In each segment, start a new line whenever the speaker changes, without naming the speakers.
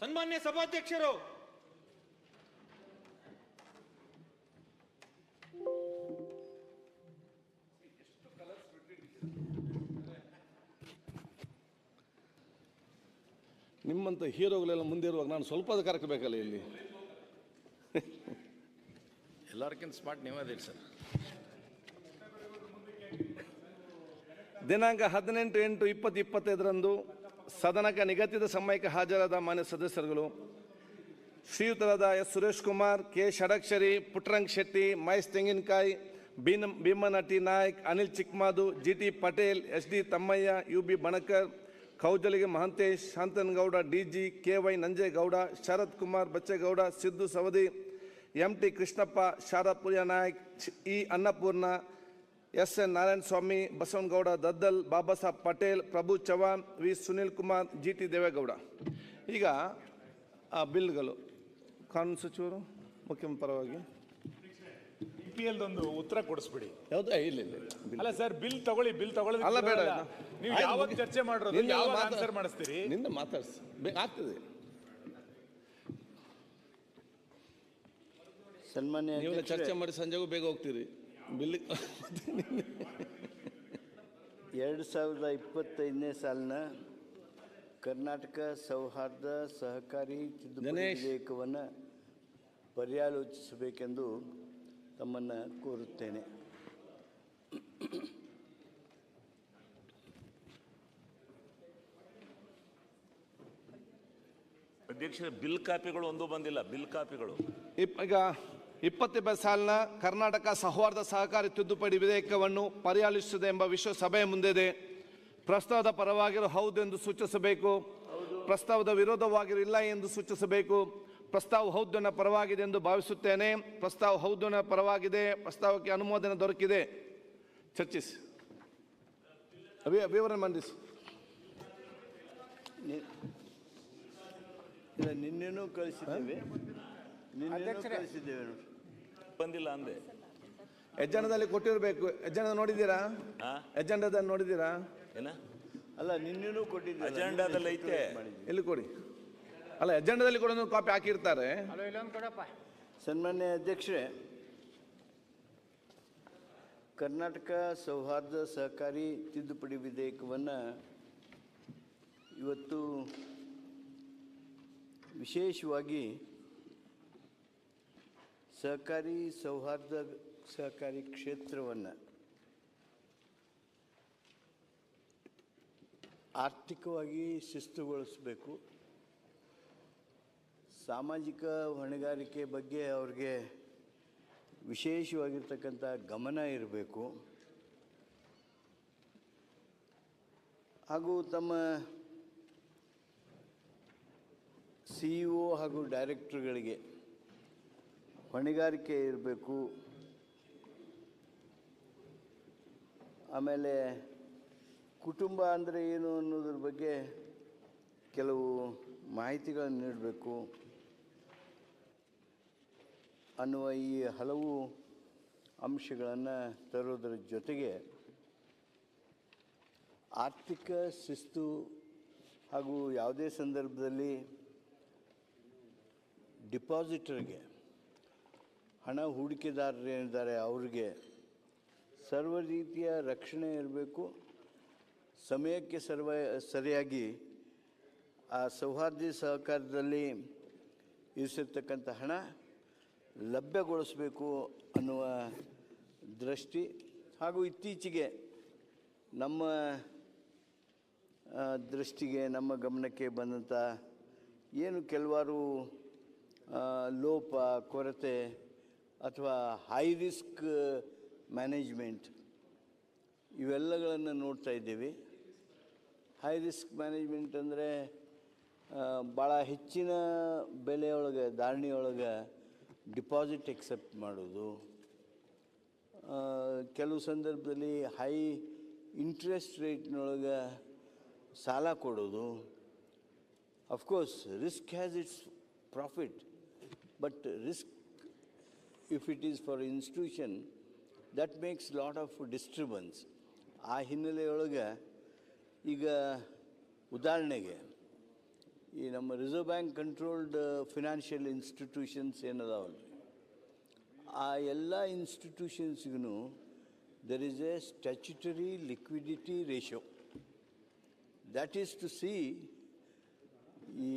ಸನ್ಮಾನ್ಯ ಸಭಾಧ್ಯಕ್ಷರು.
ನಿಮ್ಮಂಥ ಹೀರೋಗಳೆಲ್ಲ ಮುಂದೆ ಇರುವಾಗ ನಾನು ಸ್ವಲ್ಪ ಕರಕಬೇಕಲ್ಲ ಇಲ್ಲಿ?
ಎಲ್ಲರಿಗಿಂತ ಸ್ಮಾರ್ಟ್ ನೀವದಿರಿ ಸರ್.
ದಿನಾಂಕ ಹದಿನೆಂಟು ಎಂಟು ಇಪ್ಪತ್ತು ಇಪ್ಪತ್ತೈದರಂದು ಸದನಕ್ಕೆ ನಿಗದಿತ ಸಮಯಕ್ಕೆ ಹಾಜರಾದ ಮಾನ್ಯ ಸದಸ್ಯರುಗಳು, ಶ್ರೀಯುತರಾದ S. Suresh Kumar, K. Shadakshari, Puttarang Shetty, Mahesh Tenginakai, Beena, Bheemanati Naik, Anil Chikmadu G T Patel, S. D. Thammaiah, U. B. Banakar, Koujalagi Mahantesh Shanthanagowda D. G. K. Y. Nanjegowda, Sharath Kumar Bachegowda, Siddu Savadi, M. T. Krishnappa, Sharapurya Naik E. Annapurna S N Narayana Swamy Basavanagowda Daddal Baba Saheb Patel Prabhu Chavan V Sunil Kumar G T Devegowda. ಈಗ ಆ ಬಿಲ್ಗಳು. ಕಾನೂನು ಸಚಿವರು ಮುಖ್ಯಮಂತ್ರಿ ಪರವಾಗಿ.
P ಎಲ್ದೊಂದು ಒಂದು ಉತ್ತರ ಕೊಡಿಸ್ಬಿಡಿ.
ಯಾವುದು? ಇಲ್ಲ ಇಲ್ಲ ಇಲ್ಲ.
ಅಲ್ಲ ಸರ್ ಬಿಲ್ ತಗೊಳ್ಳಿ ಬಿಲ್ ತಗೊಳ್ಳಿ
ಅಲ್ಲ ಬೇಡ.
ನೀವು
ಆಯ್ತು,
ಯಾವಾಗ
ಮುಗಿ-
ಚರ್ಚೆ ಮಾಡಿರೋದು
ನಿನ್ನೆ
ಯಾವಾಗ ಆನ್ಸರ್ ಮಾಡಿಸ್ತೀರಿ?
ನಿನ್ನೆ ಮಾತಾಡ್ಸಿ. ಬೇ- ಆಗ್ತದೆ.
ಸನ್ಮಾನ್ಯ
ನೀವೆಲ್ಲ
ಅಧ್ಯಕ್ಷರೇ,
ಚರ್ಚೆ ಮಾಡಿ ಸಂಜೆಗೂ ಬೇಗ ಹೋಗ್ತೀರಿ. ಬಿಲ್
ಎರಡು ಸಾವಿರದ ಇಪ್ಪತ್ತೈದನೇ ಸಾಲಿನ ಕರ್ನಾಟಕ ಸೌಹಾರ್ದ ಸಹಕಾರಿ ತಿದ್ದುಪಡಿ. ವಿಧೇಯಕವನ್ನು ಪರ್ಯಾಲೋಚಿಸಬೇಕೆಂದು ತಮ್ಮನ್ನು ಕೋರುತ್ತೇನೆ
ಅಧ್ಯಕ್ಷರೇ ಬಿಲ್ ಕಾಪಿಗಳು ಒಂದು ಬಂದಿಲ್ಲ ಬಿಲ್ ಕಾಪಿಗಳು
ಈಗ ಇಪ್ಪತ್ತಿಪ್ಪತ್ತು ಸಾಲಿನ ಕರ್ನಾಟಕ ಸೌಹಾರ್ದ ಸಹಕಾರಿ ತಿದ್ದುಪಡಿ ವಿಧೇಯಕವನ್ನು ಪರಿಯಾಲಿಸುತ್ತದೆ ಎಂಬ ವಿಶ್ವ ಸಭೆಯ ಮುಂದಿದೆ. ಪ್ರಸ್ತಾವದ ಪರವಾಗಿರೋ ಹೌದು ಎಂದು ಸೂಚಿಸಬೇಕು. ಪ್ರಸ್ತಾವದ ವಿರೋಧವಾಗಿರೋ ಇಲ್ಲ ಎಂದು ಸೂಚಿಸಬೇಕು. ಪ್ರಸ್ತಾವ ಹೌದನ ಪರವಾಗಿದೆ ಎಂದು ಭಾವಿಸುತ್ತೇನೆ. ಪ್ರಸ್ತಾವ ಹೌದನ ಪರವಾಗಿದೆ. ಪ್ರಸ್ತಾವಕ್ಕೆ ಅನುಮೋದನೆ ದೊರಕಿದೆ. ಚರ್ಚಿಸಿ ಅಭಿ ವಿವರಣೆ ಮಂಡಿಸಿ.
ನಿನ್ನೇನು ಕಳಿಸಿದ್ದೇವೆ. ನಿನ್ನೆ ಕಳಿಸಿದ್ದೇವೆ. ನೋಡಿ
ಬಂದಿಲ್ಲ ಅಂದೆ.
ಎಜೆಂಡಾದಲ್ಲಿ ಕೊಟ್ಟಿರಬೇಕು. ಎಜೆಂಡ ನೋಡಿದ್ದೀರಾ?
ಆ?
ಎಜೆಂಡಾದಲ್ಲಿ ನೋಡಿದ್ದೀರಾ?
ಏನ?
ಅಲ್ಲ ನಿನ್ನೆನೂ ಕೊಟ್ಟಿದ್ದೆ
ಅಜೆಂಡಾದಲ್ಲಿ ಐತೆ.
ಎಲ್ಲಿ ಕೊಡಿ. ಅಲ್ಲ ಎಜೆಂಡಾದಲ್ಲಿ ಕೂಡ ಕಾಪಿ ಹಾಕಿರ್ತಾರೆ.
ಸನ್ಮಾನ್ಯ ಅಧ್ಯಕ್ಷರೇ ಕರ್ನಾಟಕ ಸೌಹಾರ್ದ ಸಹಕಾರಿ ತಿದ್ದುಪಡಿ ವಿಧೇಯಕವನ್ನು ಇವತ್ತು ವಿಶೇಷವಾಗಿ ಸಹಕಾರಿ ಸೌಹಾರ್ದ ಸಹಕಾರಿ ಕ್ಷೇತ್ರವನ್ನು ಆರ್ಥಿಕವಾಗಿ ಶಿಸ್ತುಗೊಳಿಸಬೇಕು. ಸಾಮಾಜಿಕ ಹೊಣೆಗಾರಿಕೆ ಬಗ್ಗೆ ಅವ್ರಿಗೆ ವಿಶೇಷವಾಗಿರ್ತಕ್ಕಂಥ ಗಮನ ಇರಬೇಕು. ಹಾಗೂ ತಮ್ಮ ಸಿ ಇ ಒ ಹಾಗೂ ಡೈರೆಕ್ಟ್ರುಗಳಿಗೆ ಹೊಣೆಗಾರಿಕೆ ಇರಬೇಕು. ಆಮೇಲೆ ಕುಟುಂಬ ಅಂದರೆ ಏನು ಅನ್ನೋದ್ರ ಬಗ್ಗೆ ಕೆಲವು ಮಾಹಿತಿಗಳನ್ನು ನೀಡಬೇಕು. ಅನ್ನುವ ಈ ಹಲವು ಅಂಶಗಳನ್ನು ತರೋದರ ಜೊತೆಗೆ ಆರ್ಥಿಕ ಶಿಸ್ತು ಹಾಗೂ ಯಾವುದೇ ಸಂದರ್ಭದಲ್ಲಿ ಡಿಪಾಸಿಟರ್ಗೆ ಹಣ ಹೂಡಿಕೆದಾರರೇನಿದ್ದಾರೆ ಅವ್ರಿಗೆ ಸರ್ವ ರೀತಿಯ ರಕ್ಷಣೆ ಇರಬೇಕು. ಸಮಯಕ್ಕೆ ಸರ್ವ, ಸರಿಯಾಗಿ ಆ ಸೌಹಾರ್ದ ಸಹಕಾರದಲ್ಲಿ ಇರಿಸಿರ್ತಕ್ಕಂಥ ಹಣ ಲಭ್ಯಗೊಳಿಸಬೇಕು ಅನ್ನುವ ದೃಷ್ಟಿ. ಹಾಗೂ ಇತ್ತೀಚೆಗೆ ನಮ್ಮ ದೃಷ್ಟಿಗೆ, ನಮ್ಮ ಗಮನಕ್ಕೆ ಬಂದಂಥ ಏನು ಕೆಲವಾರು ಲೋಪ, ಕೊರತೆ ಅಥವಾ ಹೈ ರಿಸ್ಕ್ ಮ್ಯಾನೇಜ್ಮೆಂಟ್ ಇವೆಲ್ಲಗಳನ್ನು ನೋಡ್ತಾ ಇದ್ದೀವಿ. ಹೈ ರಿಸ್ಕ್ ಮ್ಯಾನೇಜ್ಮೆಂಟ್ ಅಂದರೆ ಭಾಳ ಹೆಚ್ಚಿನ ಬೆಲೆಯೊಳಗೆ, ಧಾರಣೆಯೊಳಗೆ ಡಿಪಾಸಿಟ್ ಎಕ್ಸೆಪ್ಟ್ ಮಾಡೋದು ಕೆಲವು ಸಂದರ್ಭದಲ್ಲಿ ಹೈ ಇಂಟ್ರೆಸ್ಟ್ ರೇಟ್ನೊಳಗೆ ಸಾಲ ಕೊಡೋದು. Of course risk has its profit but risk if it is for institution that makes lot of disturbance ಆ ಹಿನ್ನೆಲೆಯೊಳಗೆ ಈಗ ಉದಾಹರಣೆಗೆ, ಈ ನಮ್ಮ reserve bank controlled financial institutions ಏನದಾವಲ್ಲ ಆ ಎಲ್ಲ ಇನ್ಸ್ಟಿಟ್ಯೂಷನ್ಸ್ಗೂ there is a statutory liquidity ratio that is to see ಈ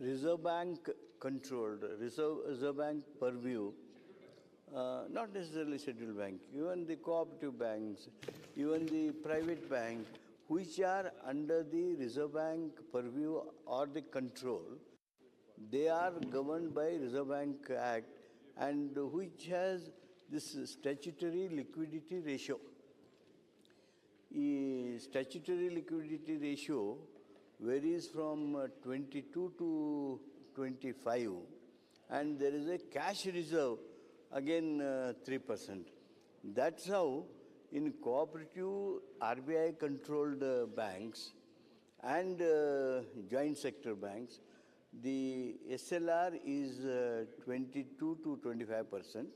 reserve bank controlled reserve reserve bank purview uh, not necessarily central bank, even the cooperative banks, even the private bank, which are under the Reserve Bank purview or the control, they are governed by Reserve Bank Act and which has this statutory liquidity ratio. The statutory liquidity ratio varies from uh, 22 to 25 and there is a cash reserve Cash reserve again three percent that's how in cooperative R B I controlled banks and uh, joint sector banks, the SLR is uh, 22 to 25 percent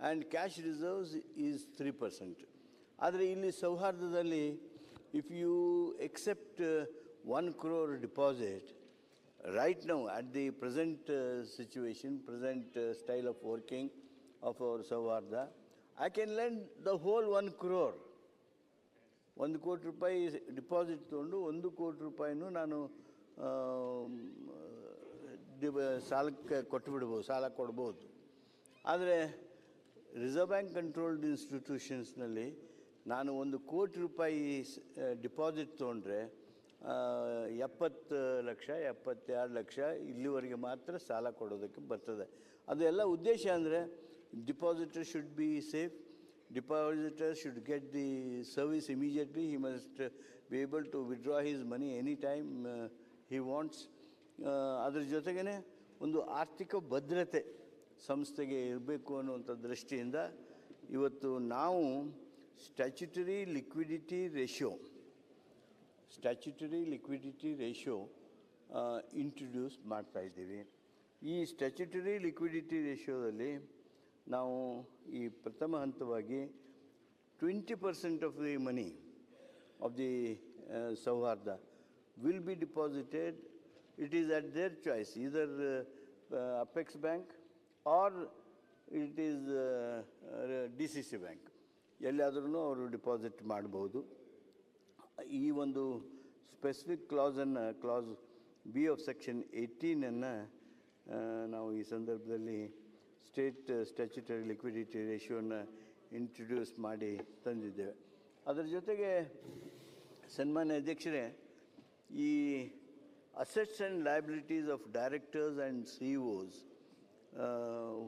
and cash reserves is 3 percent. ಆದರೆ ಇಲ್ಲಿ ಸೌಹಾರ್ದದಲ್ಲಿ if you accept one crore deposit right now at the present uh, situation, present uh, style of working of our Savarda, I can lend the whole one crore. ಒಂದು ಕೋಟಿ ರೂಪಾಯಿ deposit ತೊಗೊಂಡು ಒಂದು ಕೋಟಿ ರೂಪಾಯಿನೂ ನಾನು ಸಾಲಕ್ಕೆ ಕೊಟ್ಟು ಬಿಡ್ಬೋದು ಸಾಲ ಕೊಡ್ಬೋದು ಆದರೆ ರಿಸರ್ವ್ ಬ್ಯಾಂಕ್ ಕಂಟ್ರೋಲ್ಡ್ ಇನ್ಸ್ಟಿಟ್ಯೂಷನ್ಸ್ನಲ್ಲಿ ನಾನು ಒಂದು ಕೋಟಿ ರೂಪಾಯಿ ಡಿಪಾಸಿಟ್ ತೊಗೊಂಡ್ರೆ ಎಪ್ಪತ್ತು ಲಕ್ಷ ಎಪ್ಪತ್ತೆರಡು ಲಕ್ಷ ಇಲ್ಲಿವರೆಗೆ ಮಾತ್ರ ಸಾಲ ಕೊಡೋದಕ್ಕೆ ಬರ್ತದೆ ಅದೆಲ್ಲ ಉದ್ದೇಶ ಅಂದರೆ depositor should be safe depositor should get the service immediately. He must uh, be able to withdraw his money anytime uh, he wants. Uh, ಜೊತೆಗೇ ಒಂದು ಆರ್ಥಿಕ ಭದ್ರತೆ ಸಂಸ್ಥೆಗೆ ಇರಬೇಕು ಅನ್ನುವಂಥ ದೃಷ್ಟಿಯಿಂದ ಇವತ್ತು ನಾವು statutory liquidity ratio statutory liquidity ratio introduce ಮಾಡ್ತಾ ಇದ್ದೀವಿ ಈ ಸ್ಟ್ಯಾಚ್ಯುಟರಿ ಲಿಕ್ವಿಡಿಟಿ ರೇಷಿಯೋದಲ್ಲಿ ನಾವು ಈ ಪ್ರಥಮ ಹಂತವಾಗಿ twenty percent of the money of the Souharda will be deposited it is at their choice either apex bank or it is D C C bank ಎಲ್ಲಿಯಾದ್ರೂ ಅವರು ಡಿಪಾಸಿಟ್ ಮಾಡಬಹುದು ಈ ಒಂದು ಸ್ಪೆಸಿಫಿಕ್ ಕ್ಲಾಸನ್ನು ಕ್ಲಾಸ್ ಬಿ ಆಫ್ ಸೆಕ್ಷನ್ ಏಯ್ಟೀನನ್ನು ನಾವು ಈ ಸಂದರ್ಭದಲ್ಲಿ ಸ್ಟೇಟ್ ಸ್ಟ್ಯಾಚ್ಯುಟರಿ ಲಿಕ್ವಿಡಿಟಿ ರೇಷಿಯೋನ ಇಂಟ್ರೊಡ್ಯೂಸ್ ಮಾಡಿ ತಂದಿದ್ದೇವೆ. ಅದರ ಜೊತೆಗೆ ಸನ್ಮಾನ್ಯ ಅಧ್ಯಕ್ಷರೇ, ಈ assets and liabilities of directors and C Os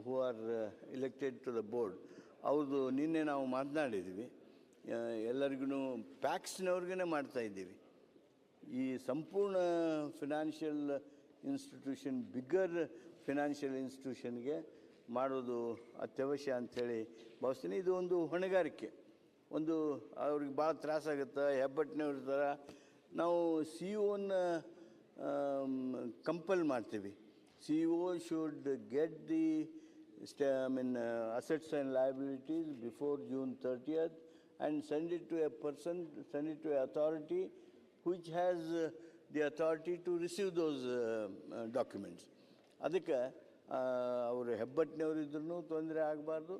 who are elected to the board ಅವ್ರದ್ದು ನಿನ್ನೆ ನಾವು ಮಾತನಾಡಿದ್ವಿ. ಎಲ್ಲರಿಗೂ ಪ್ಯಾಕ್ಸ್ನವ್ರಿಗೇ ಮಾಡ್ತಾ ಇದ್ದೀವಿ. ಈ ಸಂಪೂರ್ಣ ಫಿನಾನ್ಷಿಯಲ್ ಇನ್ಸ್ಟಿಟ್ಯೂಷನ್ ಬಿಗ್ಗರ್ ಫಿನಾನ್ಷಿಯಲ್ ಇನ್ಸ್ಟಿಟ್ಯೂಷನ್ಗೆ ಮಾಡೋದು ಅತ್ಯವಶ್ಯ ಅಂಥೇಳಿ ಭಾವಿಸ್ತೀನಿ. ಇದು ಒಂದು ಹೊಣೆಗಾರಿಕೆ. ಒಂದು ಅವ್ರಿಗೆ ಭಾಳ ತ್ರಾಸಾಗುತ್ತೆ ಹೆಬ್ಬಟ್ಟಿನವ್ರು ಇರ್ತಾರೆ. ನಾವು ಸಿ ಓನ ಕಂಪಲ್ ಮಾಡ್ತೀವಿ. C O should get the ಸ್ಟ I mean assets and liabilities before June June 30th and send it a person person, it to a authority the authority to receive those uh, uh, documents. ಅದಕ್ಕೆ ಅವರು ಹೆಬ್ಬಟ್ಟಿನವರು ಇದ್ರೂ ತೊಂದರೆ ಆಗಬಾರ್ದು.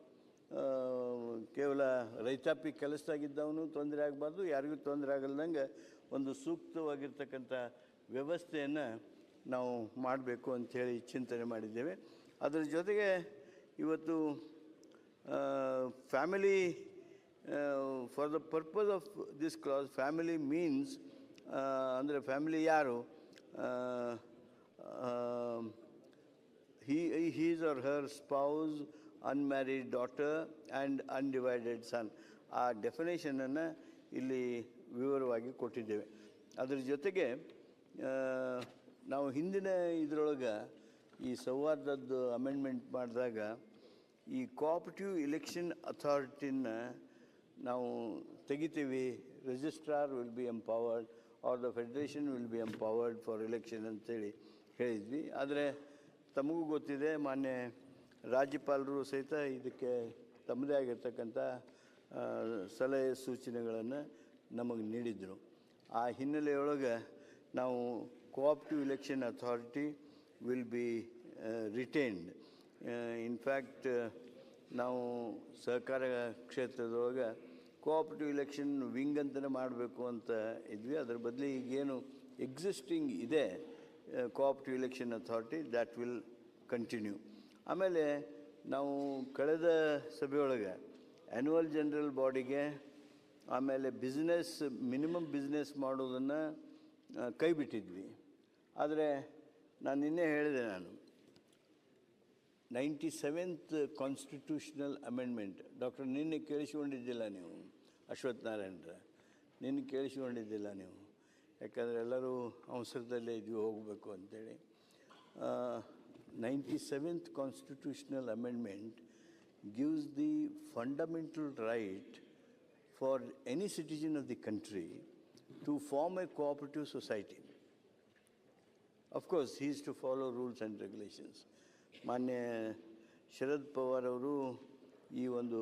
ಕೇವಲ ರೈತಾಪಿ ಕೆಲಸದಾಗಿದ್ದವನು ತೊಂದರೆ ಆಗಬಾರ್ದು. ಯಾರಿಗೂ ತೊಂದರೆ ಆಗಲ್ದಂಗೆ ಒಂದು ಸೂಕ್ತವಾಗಿರ್ತಕ್ಕಂಥ ವ್ಯವಸ್ಥೆಯನ್ನು ನಾವು ಮಾಡಬೇಕು ಅಂಥೇಳಿ ಚಿಂತನೆ ಮಾಡಿದ್ದೇವೆ. ಅದರ ಜೊತೆಗೆ ಇವತ್ತು family for the purpose of this class family means ಅಂದರೆ ಫ್ಯಾಮಿಲಿ ಯಾರು? He, his or her spouse, unmarried daughter, and undivided son. ಆ ಡೆಫಿನೇಷನನ್ನು ಇಲ್ಲಿ ವಿವರವಾಗಿ ಕೊಟ್ಟಿದ್ದೇವೆ. ಅದರ ಜೊತೆಗೆ ನಾವು ಹಿಂದಿನ ಇದರೊಳಗೆ ಈ ಸೌಹಾರ್ದದ್ದು ಅಮೆಂಡ್ಮೆಂಟ್ ಮಾಡಿದಾಗ ಈ ಕೋಆಪರೇಟಿವ್ ಇಲೆಕ್ಷನ್ ಅಥಾರಿಟಿನ ನಾವು ತೆಗಿತೀವಿ. Registrar will be empowered or the federation will be empowered for election ಅಂತೇಳಿ ಹೇಳಿದ್ವಿ. ಆದರೆ ತಮಗೂ ಗೊತ್ತಿದೆ, ಮಾನ್ಯ ರಾಜ್ಯಪಾಲರು ಸಹಿತ ಇದಕ್ಕೆ ತಮ್ಮದೇ ಆಗಿರ್ತಕ್ಕಂಥ ಸಲಹೆ ಸೂಚನೆಗಳನ್ನು ನಮಗೆ ನೀಡಿದರು. ಆ ಹಿನ್ನೆಲೆಯೊಳಗೆ ನಾವು cooperative election authority will be retained in fact ನಾವು ಸಹಕಾರ ಕ್ಷೇತ್ರದೊಳಗೆ ಕೋಆಪ್ರೇಟಿವ್ ಇಲೆಕ್ಷನ್ ವಿಂಗ್ ಅಂತಲೇ ಮಾಡಬೇಕು ಅಂತ ಇದ್ವಿ. ಅದರ ಬದಲು ಈಗೇನು ಎಕ್ಸಿಸ್ಟಿಂಗ್ ಇದೆ cooperative election authority that will continue ಆಮೇಲೆ ನಾವು ಕಳೆದ ಸಭೆಯೊಳಗೆ ಆ್ಯನುವಲ್ ಜನರಲ್ ಬಾಡಿಗೆ ಆಮೇಲೆ ಬಿಸ್ನೆಸ್ ಮಿನಿಮಮ್ ಬಿಸ್ನೆಸ್ ಮಾಡೋದನ್ನು ಕೈ ಬಿಟ್ಟಿದ್ವಿ ಆದರೆ ನಾನು ನಿನ್ನೆ ಹೇಳಿದೆ ನಾನು ninety seventh constitutional amendment doctor ನಿನ್ನೆ ಕೇಳಿಸಿಕೊಂಡಿದ್ದಿಲ್ಲ ನೀವು ಅಶ್ವಥ್ ನಾರಾಯಣರ, ನಿನ್ನೆ ಕೇಳಿಸಿಕೊಂಡಿದ್ದಿಲ್ಲ ನೀವು. ಯಾಕಂದರೆ ಎಲ್ಲರೂ ಅವಸರದಲ್ಲೇ ಇದ್ವಿ ಹೋಗಬೇಕು ಅಂತೇಳಿ ninety seventh constitutional amendment gives the fundamental right for any citizen of the country to form a cooperative society. Of course, to follow rules and regulations. ಮಾನ್ಯ ಶರದ್ ಪವಾರ್ ಅವರು ಈ ಒಂದು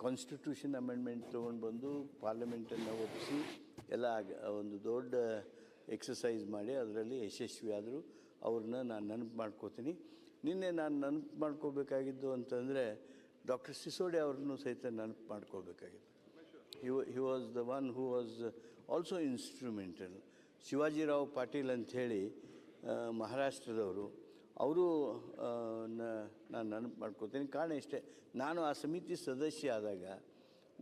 ಕಾನ್ಸ್ಟಿಟ್ಯೂಷನ್ ಅಮೆಂಡ್ಮೆಂಟ್ ತೊಗೊಂಡು ಬಂದು ಪಾರ್ಲಿಮೆಂಟನ್ನು ಒಪ್ಪಿಸಿ ಎಲ್ಲ ಒಂದು ದೊಡ್ಡ ಎಕ್ಸಸೈಸ್ ಮಾಡಿ ಅದರಲ್ಲಿ ಯಶಸ್ವಿ ಆದರೂ ಅವ್ರನ್ನ ನಾನು ನೆನಪು ಮಾಡ್ಕೋತೀನಿ. ನಿನ್ನೆ ನಾನು ನೆನಪು ಮಾಡ್ಕೋಬೇಕಾಗಿದ್ದು ಅಂತಂದರೆ ಡಾಕ್ಟರ್ ಸಿಸೋಡೆ ಅವ್ರನ್ನೂ ಸಹಿತ ನೆನಪು ಮಾಡ್ಕೋಬೇಕಾಗಿತ್ತು. He he was the one who was also instrumental. Shivajirao Patil ಅಂಥೇಳಿ ಮಹಾರಾಷ್ಟ್ರದವರು, ಅವರು ನಾನು ನೆನಪು ಮಾಡ್ಕೋತೀನಿ. ಕಾರಣ ಇಷ್ಟೇ, ನಾನು ಆ ಸಮಿತಿ ಸದಸ್ಯ ಆದಾಗ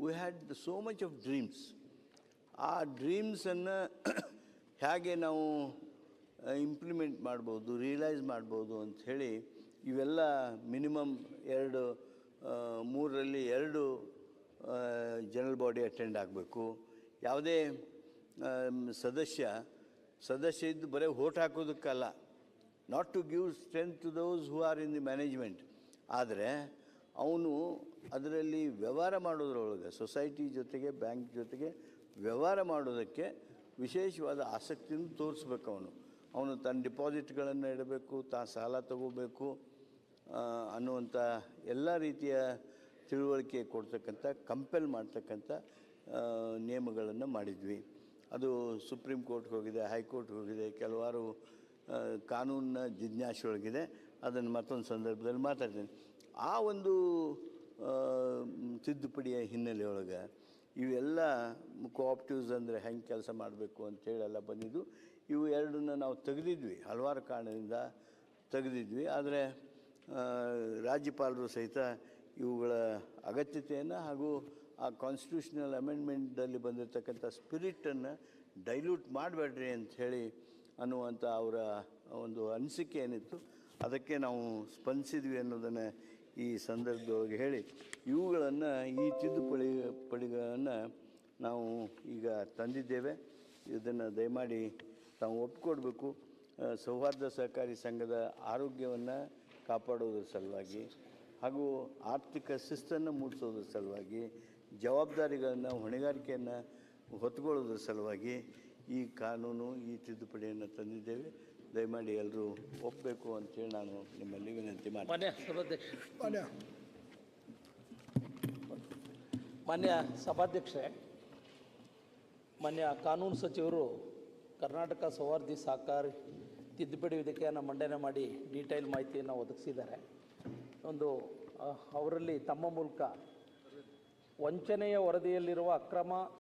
we had so much of dreams ಆ ಡ್ರೀಮ್ಸನ್ನು ಹೇಗೆ ನಾವು ಇಂಪ್ಲಿಮೆಂಟ್ ಮಾಡ್ಬೋದು ರಿಯಲೈಸ್ ಮಾಡ್ಬೋದು ಅಂಥೇಳಿ ಇವೆಲ್ಲ ಮಿನಿಮಮ್ ಎರಡು ಮೂರರಲ್ಲಿ ಎರಡು ಜನರಲ್ ಬಾಡಿ ಅಟೆಂಡ್ ಆಗಬೇಕು. ಯಾವುದೇ ಸದಸ್ಯ ಸದಸ್ಯ ಇದ್ದು ಬರೀ vote ಹಾಕೋದಕ್ಕಲ್ಲ. Not to give strength to those who are in the management ಆದರೆ ಅವನು ಅದರಲ್ಲಿ ವ್ಯವಹಾರ ಮಾಡೋದ್ರೊಳಗೆ ಸೊಸೈಟಿ ಜೊತೆಗೆ ಬ್ಯಾಂಕ್ ಜೊತೆಗೆ ವ್ಯವಹಾರ ಮಾಡೋದಕ್ಕೆ ವಿಶೇಷವಾದ ಆಸಕ್ತಿಯನ್ನು ತೋರಿಸ್ಬೇಕು ಅವನು. ಅವನು ತನ್ನ ಡಿಪಾಸಿಟ್ಗಳನ್ನು ಇಡಬೇಕು ತಾ ಸಾಲ ತಗೋಬೇಕು ಅನ್ನುವಂಥ ಎಲ್ಲ ರೀತಿಯ ತಿಳುವಳಿಕೆ ಕೊಡ್ತಕ್ಕಂಥ, ಕಂಪೆಲ್ ಮಾಡ್ತಕ್ಕಂಥ ನಿಯಮಗಳನ್ನು ಮಾಡಿದ್ವಿ. ಅದು ಸುಪ್ರೀಂ ಕೋರ್ಟ್ಗೆ ಹೋಗಿದೆ, ಹೈಕೋರ್ಟ್ಗೆ ಹೋಗಿದೆ, ಕೆಲವಾರು ಕಾನೂನಿನ ಜಿಜ್ಞಾಸೆ ಒಳಗಿದೆ ಅದನ್ನು ಮತ್ತೊಂದು ಸಂದರ್ಭದಲ್ಲಿ ಮಾತಾಡ್ತೀನಿ. ಆ ಒಂದು ತಿದ್ದುಪಡಿಯ ಹಿನ್ನೆಲೆಯೊಳಗೆ ಇವೆಲ್ಲ ಕೋಆಪ್ಟಿವ್ಸ್ ಅಂದರೆ ಹೆಂಗೆ ಕೆಲಸ ಮಾಡಬೇಕು ಅಂತೇಳೆಲ್ಲ ಬಂದಿದ್ದು. ಇವು ಎರಡನ್ನ ನಾವು ತೆಗೆದಿದ್ವಿ, ಹಲವಾರು ಕಾರಣದಿಂದ ತೆಗೆದಿದ್ವಿ. ಆದರೆ ರಾಜ್ಯಪಾಲರು ಸಹಿತ ಇವುಗಳ ಅಗತ್ಯತೆಯನ್ನು ಹಾಗೂ ಆ ಕಾನ್ಸ್ಟಿಟ್ಯೂಷನಲ್ ಅಮೆಂಡ್ಮೆಂಟಲ್ಲಿ ಬಂದಿರತಕ್ಕಂಥ ಸ್ಪಿರಿಟನ್ನು ಡೈಲ್ಯೂಟ್ ಮಾಡಬೇಡ್ರಿ ಅಂಥೇಳಿ ಅನ್ನುವಂಥ ಅವರ ಒಂದು ಅನಿಸಿಕೆ ಏನಿತ್ತು, ಅದಕ್ಕೆ ನಾವು ಸ್ಪಂದಿಸಿದ್ವಿ ಅನ್ನೋದನ್ನು ಈ ಸಂದರ್ಭದೊಳಗೆ ಹೇಳಿ, ಇವುಗಳನ್ನು ಈ ತಿದ್ದುಪಡಿ ಪಡಿಗಳನ್ನು ನಾವು ಈಗ ತಂದಿದ್ದೇವೆ. ಇದನ್ನು ದಯಮಾಡಿ ತಾವು ಒಪ್ಪಿಕೊಡ್ಬೇಕು ಸೌಹಾರ್ದ ಸಹಕಾರಿ ಸಂಘದ ಆರೋಗ್ಯವನ್ನು ಕಾಪಾಡೋದ್ರ ಸಲುವಾಗಿ ಹಾಗೂ ಆರ್ಥಿಕ ಶಿಸ್ತನ್ನು ಮೂಡಿಸೋದ್ರ ಸಲುವಾಗಿ, ಜವಾಬ್ದಾರಿಗಳನ್ನು, ಹೊಣೆಗಾರಿಕೆಯನ್ನು ಹೊತ್ಕೊಳ್ಳೋದ್ರ ಸಲುವಾಗಿ ಈ ಕಾನೂನು, ಈ ತಿದ್ದುಪಡಿಯನ್ನು ತಂದಿದ್ದೇವೆ. ದಯಮಾಡಿ ಎಲ್ಲರೂ ಒಪ್ಪಬೇಕು ಅಂತೇಳಿ ನಾನು ನಿಮ್ಮಲ್ಲಿ ವಿನಂತಿ ಮಾಡ್ತೀನಿ.
ಮಾನ್ಯ ಸಭಾಧ್ಯಕ್ಷ. ಮಾನ್ಯ. ಮಾನ್ಯ ಸಭಾಧ್ಯಕ್ಷರೇ ಮಾನ್ಯ ಕಾನೂನು ಸಚಿವರು ಕರ್ನಾಟಕ ಸೌಹಾರ್ದಿ ಸಹಕಾರಿ ತಿದ್ದುಪಡಿ ವಿಧೇಯಕವನ್ನು ಮಂಡನೆ ಮಾಡಿ ಡೀಟೈಲ್ ಮಾಹಿತಿಯನ್ನು ಒದಗಿಸಿದ್ದಾರೆ. ಒಂದು ಅವರಲ್ಲಿ ತಮ್ಮ ಮೂಲಕ ವಂಚನೆಯ ವರದಿಯಲ್ಲಿರುವ ಅಕ್ರಮ